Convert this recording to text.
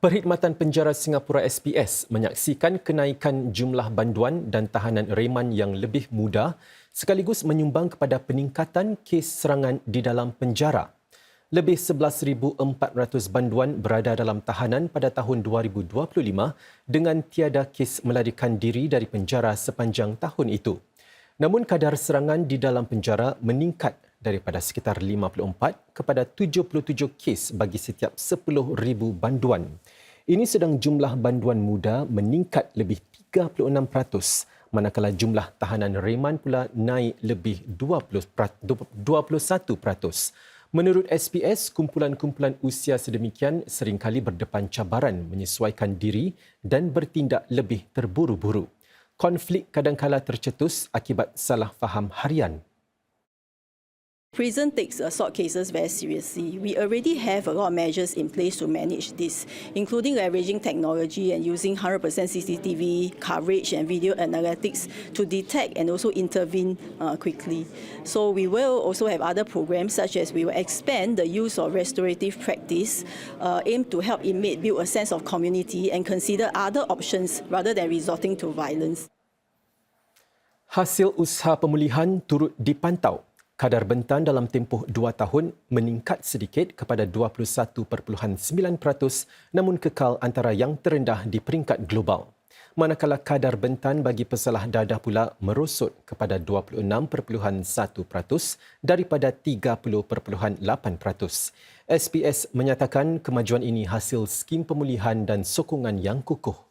Perkhidmatan Penjara Singapura SPS menyaksikan kenaikan jumlah banduan dan tahanan reman yang lebih muda sekaligus menyumbang kepada peningkatan kes serangan di dalam penjara. Lebih 11,400 banduan berada dalam tahanan pada tahun 2025 dengan tiada kes melarikan diri dari penjara sepanjang tahun itu. Namun kadar serangan di dalam penjara meningkat daripada sekitar 54 kepada 77 kes bagi setiap 10,000 banduan. Ini sedang jumlah banduan muda meningkat lebih 36% manakala jumlah tahanan reman pula naik lebih 20, 21%. Menurut SPS, kumpulan-kumpulan usia sedemikian seringkali berdepan cabaran menyesuaikan diri dan bertindak lebih terburu-buru konflik kadangkala tercetus akibat salah faham harian. Prison takes assault cases very seriously. We already have a lot of measures in place to manage this, including leveraging technology and using 100% CCTV coverage and video analytics to detect and also intervene uh, quickly. So we will also have other programs such as we will expand the use of restorative practice, uh, aim to help inmate build a sense of community and consider other options rather than resorting to violence. Hasil usaha pemulihan turut dipantau kadar bentan dalam tempoh dua tahun meningkat sedikit kepada 21.9% namun kekal antara yang terendah di peringkat global. Manakala kadar bentan bagi pesalah dadah pula merosot kepada 26.1% daripada 30.8%. SPS menyatakan kemajuan ini hasil skim pemulihan dan sokongan yang kukuh